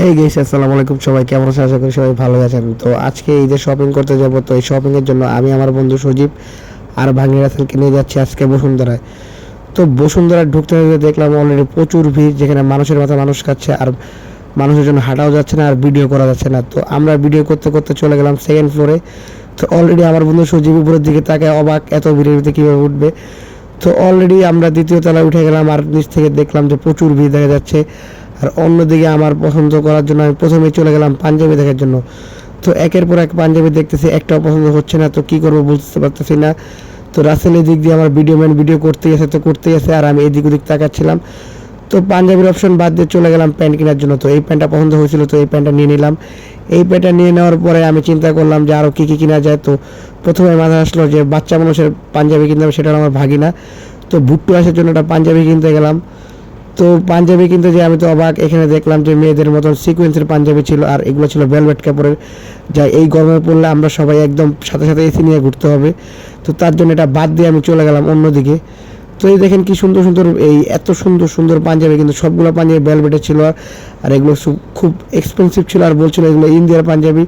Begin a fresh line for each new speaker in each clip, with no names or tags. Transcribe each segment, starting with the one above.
হেই guess আসসালামু আলাইকুম। সবাই কেমন আছেন? আশা করি সবাই ভালো আছেন। তো আজকে এই যে শপিং করতে যাব। তো এই শপিং এর জন্য আমি আমার বন্ধু সজীব আর ভাগ্নি রাসেলকে নিয়ে যাচ্ছি আজকে বসুন্ধরায়। তো বসুন্ধরায় ঢুকতে দেখলাম অলরেডি প্রচুর ভিড়, যেখানে মানুষের মাথা মানুষ খাচ্ছে আর মানুষের জন্য হাঁটাও যাচ্ছে না আর ভিডিও করা যাচ্ছে না। তো আমরা ভিডিও করতে করতে চলে গেলাম সেকেন্ড ফ্লোরে তো অলরেডি আমার বন্ধু সজীব উপরের দিকে তাকায় অবাক, এত ভিড়ের ভিতরে কীভাবে উঠবে? তো অলরেডি আমরা দ্বিতীয় তলায় উঠে গেলাম আর নিচ থেকে দেখলাম যে প্রচুর ভিড় দেখা যাচ্ছে। আর অন্যদিকে আমার পছন্দ করার জন্য আমি প্রথমে চলে গেলাম পাঞ্জাবি দেখার জন্য। তো একের পর এক পাঞ্জাবি দেখতেছি, একটাও পছন্দ হচ্ছে না, তো কি করব বুঝতে পারতেছি না। তো রাসেল দিক দিয়ে আমার ভিডিও ম্যান ভিডিও করতে গেছে তো করতে গেছে আর আমি এদিক ওদিক তাকাচ্ছিলাম। তো পাঞ্জাবির অপশন বাদ দিয়ে চলে গেলাম প্যান্ট কেনার জন্য। তো এই প্যান্টটা পছন্দ হয়েছিল, তো এই প্যান্টটা নিয়ে নিলাম। এই প্যান্টটা নিয়ে নেওয়ার পরে আমি চিন্তা করলাম যে আরও কী কী কেনা যায়। তো প্রথমে মাথায় আসলো যে বাচ্চা মানুষের পাঞ্জাবি কিনতে হবে, সেটা আমার ভাগি না তো ভুট্টু আসার জন্য একটা পাঞ্জাবি কিনতে গেলাম। তো পাঞ্জাবি কিন্তু যে আমি তো অবাক, এখানে দেখলাম যে মেয়েদের মতন সিকোয়েন্সের পাঞ্জাবি ছিল, আর এগুলো ছিল ভেলভেট কাপড়ের। যা এই গরমে পড়লে আমরা সবাই একদম সাথে সাথে এসি নিয়ে ঘুরতে হবে। তো তার জন্য এটা বাদ দিয়ে আমি চলে গেলাম অন্যদিকে। তো এই দেখেন কি সুন্দর সুন্দর, এই এত সুন্দর সুন্দর পাঞ্জাবি কিন্তু সবগুলো পাঞ্জাবি ভেলভেটের ছিল, আর এগুলো খুব এক্সপেন্সিভ ছিল আর বলছিল এগুলো ইন্ডিয়ার পাঞ্জাবি।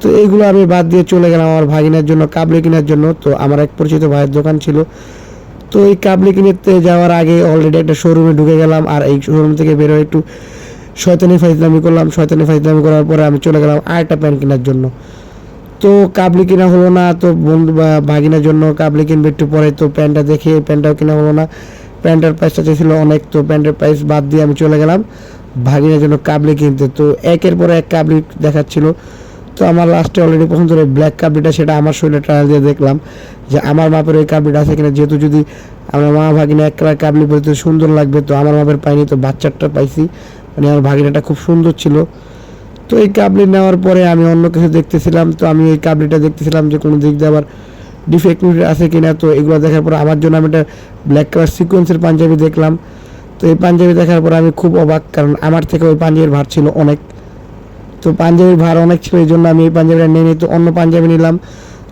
তো এইগুলো আমি বাদ দিয়ে চলে গেলাম আমার ভাগিনার জন্য, কাবলি কেনার জন্য। তো আমার এক পরিচিত ভাইয়ের দোকান ছিল। তো এই কাবলি কিনতে যাওয়ার আগে অলরেডি একটা শোরুমে ঢুকে গেলাম, আর এই শোরুম থেকে বেরোয় একটু শয়তানি ফাইজলামি করলাম। শয়তানি ফাইজলামি করার পরে আমি চলে গেলাম আরেকটা প্যান্ট কেনার জন্য। তো কাবলি কিনা হলো না, তো বন্ধু বা ভাগিনার জন্য কাবলি কিনবে একটু পরে, তো প্যান্টটা দেখে প্যান্টটাও কিনা হলো না। প্যান্টের প্রাইসটা চেয়েছিল অনেক, তো প্যান্টের প্রাইস বাদ দিয়ে আমি চলে গেলাম ভাগিনার জন্য কাবলি কিনতে। তো একের পর এক কাবলি দেখাচ্ছিল। তো আমার লাস্টে অলরেডি পছন্দ হলো ব্ল্যাক কাবলিটা, সেটা আমার শরীরে ট্রায়াল দিয়ে দেখলাম যে আমার মাপের ওই কাবলিটা আছে কিনা। যেহেতু যদি আমার মা ভাগিনা এক কালার কাবলি পরিতে সুন্দর লাগবে, তো আমার মাপের পাইনি, তো বাচ্চারটা পাইছি। মানে আমার ভাগিনাটা খুব সুন্দর ছিল। তো এই কাবলি নেওয়ার পরে আমি অন্য কিছু দেখতেছিলাম, তো আমি এই কাবলিটা দেখতেছিলাম যে কোনো দিক দিয়ে আবার ডিফেক্ট আছে কিনা। তো এগুলো দেখার পর আমার জন্য আমি একটা ব্ল্যাক কালার সিকোয়েন্সের পাঞ্জাবি দেখলাম। তো এই পাঞ্জাবি দেখার পর আমি খুব অবাক, কারণ আমার থেকে ওই পাঞ্জাবির ভার ছিল অনেক। তো পাঞ্জাবির ভার অনেক ছিল, এই জন্য আমি এই পাঞ্জাবিটা নিয়ে নিই। তো অন্য পাঞ্জাবি নিলাম।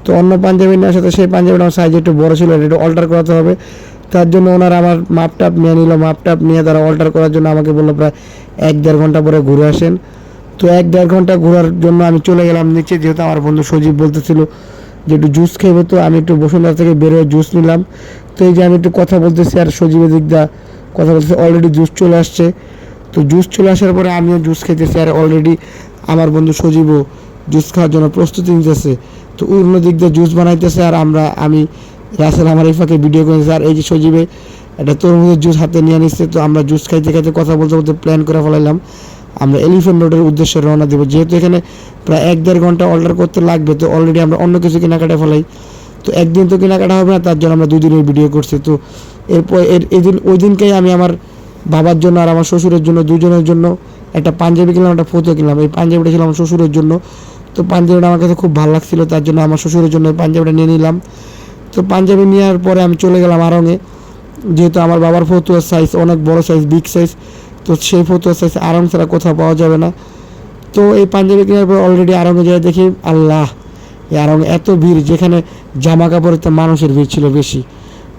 তো অন্য পাঞ্জাবি নেওয়ার সাথে সেই পাঞ্জাবিটা আমার সাইজ একটু বড় ছিল, এটা অল্টার করাতে হবে। তার জন্য ওনারা আমার মাপটাপ নিয়ে নিল, মাপটাপ নিয়ে তারা অল্টার করার জন্য আমাকে বলল প্রায় এক দেড় ঘণ্টা পরে ঘুরে আসেন। তো এক দেড় ঘণ্টা ঘোরার জন্য আমি চলে গেলাম নিচে, যেহেতু আমার বন্ধু সজীব বলতেছিল যে একটু জুস খাইবে তো, আমি একটু বসুন্ধরা থেকে বেরোয় জুস নিলাম। তো এই যে আমি একটু কথা বলতেছি আর সজীবের দিক দা কথা বলতেছি অলরেডি জুস চলে আসছে। তো জুস চলে আসার পরে আমিও জুস খেতেছি আর অলরেডি আমার বন্ধু সজীবও জুস খাওয়ার জন্য প্রস্তুতি নিতেছে। তো অন্য দিক দিয়ে জুস বানাইতেছে আর আমরা, আমি, রাসেল আমার এই ফাঁকে ভিডিও করেছি আর এই যে সজীবে একটা তরমুজের জুস হাতে নিয়ে নিচ্ছে তো আমরা জুস খাইতে খাইতে কথা বলতে বলতে প্ল্যান করে ফেলাইলাম। আমরা এলিফেন্ট রোডের উদ্দেশ্যে রওনা দেবো। যেহেতু এখানে প্রায় এক দেড় ঘণ্টা অর্ডার করতে লাগবে, তো অলরেডি আমরা অন্য কিছু কেনাকাটা ফেলাই। তো একদিন তো কেনাকাটা হবে না, তার জন্য আমরা দুই দিনের ভিডিও করছি। তো এরপর এর, এদিন ওই দিনকেই আমি আমার বাবার জন্য আর আমার শ্বশুরের জন্য, দুজনের জন্য একটা পাঞ্জাবি কিনলাম, একটা ফটো কিনলাম। এই পাঞ্জাবিটা ছিল আমার শ্বশুরের জন্য। তো পাঞ্জাবিটা আমার কাছে খুব ভালো লাগছিল, তার জন্য আমার শ্বশুরের জন্য পাঞ্জাবিটা নিয়ে নিলাম। তো পাঞ্জাবি নেওয়ার পরে আমি চলে গেলাম আরঙে যেহেতু আমার বাবার ফতুয়ার সাইজ অনেক বড় সাইজ বিগ সাইজ তো সেই ফতুয়ার সাইজ আরং ছাড়া কোথাও পাওয়া যাবে না। তো এই পাঞ্জাবি কেনার পর অলরেডি আরঙে যাই দেখি, আল্লাহ! এই আরং এত ভিড়, যেখানে জামা কাপড়ের তো মানুষের ভিড় ছিল বেশি।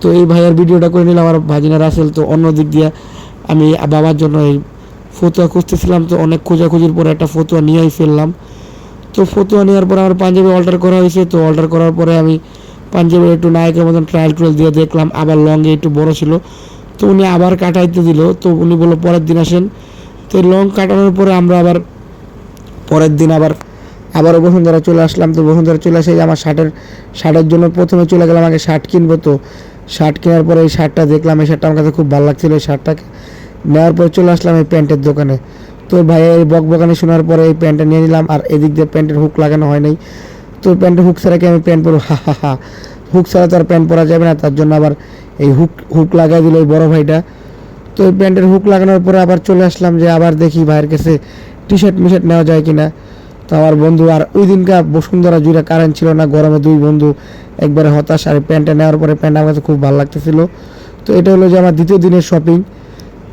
তো এই ভাইয়ের ভিডিওটা করে নিলাম আমার ভাজিনা রাসেল। তো অন্য দিক দিয়ে আমি বাবার জন্য এই ফতুয়া খুঁজতেছিলাম তো অনেক খোঁজাখুঁজির পরে একটা ফতুয়া নিয়েই ফেললাম। তো ফতুয়া নেওয়ার পরে আমার পাঞ্জাবি অল্টার করা হয়েছে, তো অল্টার করার পরে আমি পাঞ্জাবির একটু নায়কের মতন ট্রায়াল ট্রায়াল দিয়ে দেখলাম, আবার লংয়ে একটু বড় ছিল। তো উনি আবার কাটাইতে দিল, তো উনি বলল পরের দিন আসেন। তো লং কাটানোর পরে আমরা আবার পরের দিন আবার, আবারও বসুন্ধরা চলে আসলাম। তো বসুন্ধরা চলে আসে আমার শার্টের শার্টের জন্য প্রথমে চলে গেলাম আগে শার্ট কিনবো তো। শার্ট কেনার পরে এই শার্টটা দেখলাম, এই শার্টটা আমার কাছে খুব ভালো লাগছিল, এই শার্টটাকে নেওয়ার পর চলে আসলাম এই প্যান্টের দোকানে। তো ভাই এই বক বকানি শোনার পরে এই প্যান্টটা নিয়ে নিলাম, আর এদিক দিয়ে প্যান্টের হুক লাগানো হয় নাই। তো প্যান্টের হুক ছাড়া কি আমি প্যান্ট পরবো? হা হা হা। হুক ছাড়া তো আর প্যান্ট পরা যাবে না, তার জন্য আবার এই হুক হুক লাগাই দিল এই বড় ভাইটা। তো এই প্যান্টের হুক লাগানোর পরে আবার চলে আসলাম যে আবার দেখি ভাইয়ের কাছে টি শার্ট মি শার্ট নেওয়া যায় কিনা। তো আমার বন্ধু, আর ওই দিনকার বসুন্ধরা জুড়ে কারেন্ট ছিল না, গরমে দুই বন্ধু একবারে হতাশ, আর প্যান্টটা নেওয়ার পরে প্যান্ট আমার কাছে খুব ভালো লাগতেছিল। তো এটা হলো যে আমার দ্বিতীয় দিনের শপিং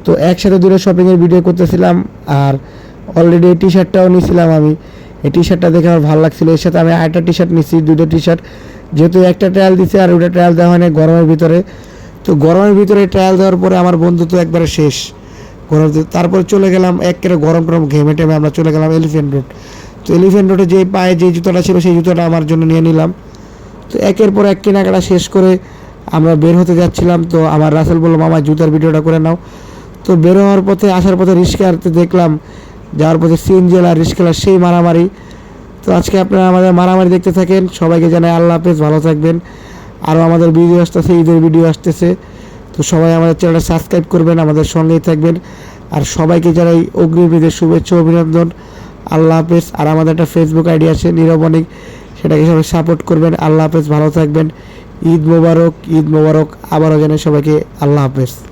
তো একসাথে দূরে শপিংয়ের ভিডিও করতেছিলাম আর অলরেডি টি শার্টটাও নিয়েছিলাম আমি। এই টি শার্টটা দেখে আমার ভালো লাগছিল। এর সাথে আমি আরেকটা টি শার্ট নিচ্ছি দুটো টি শার্ট যেহেতু একটা ট্রায়াল দিছে আর ওটা ট্রায়াল দেওয়া হয়নি গরমের ভিতরে। তো গরমের ভিতরে ট্রায়াল দেওয়ার পরে আমার বন্ধু তো একবারে শেষ। ঘোরাতে তারপরে চলে গেলাম, একেবারে গরম টরম ঘেমে টেমে আমরা চলে গেলাম এলিফেন্ট রোড তো এলিফেন্ট রোডে যে পায়ে যে জুতোটা ছিল, সেই জুতোটা আমার জন্য নিয়ে নিলাম। তো একের পর এক কেনাকাটা শেষ করে আমরা বের হতে যাচ্ছিলাম। তো আমার রাসেল বলল, মামা, জুতার ভিডিওটা করে নাও। তো বের হওয়ার পথে, আসার পথে রিস্কাতে দেখলাম, যাওয়ার পথে আর রিস্কেলার সেই মারামারি। তো আজকে আপনারা আমাদের মারামারি দেখতে থাকেন, সবাইকে জানাই আল্লাহ হাফেজ, ভালো থাকবেন। আরও আমাদের ভিডিও আসতেছে, ঈদের ভিডিও আসতেছে। তো সবাই আমাদের চ্যানেলটা সাবস্ক্রাইব করবেন, আমাদের সঙ্গেই থাকবেন। আর সবাইকে জানাই অগ্রিম ঈদের শুভেচ্ছা, অভিনন্দন। আল্লাহ হাফেজ। আর আমাদের একটা ফেসবুক আইডি আছে নিরবনিক সেটাকে সবাই সাপোর্ট করবেন। আল্লাহ হাফেজ, ভালো থাকবেন। ঈদ মোবারক ঈদ মোবারক। আবারও জানাই সবাইকে আল্লাহ হাফেজ।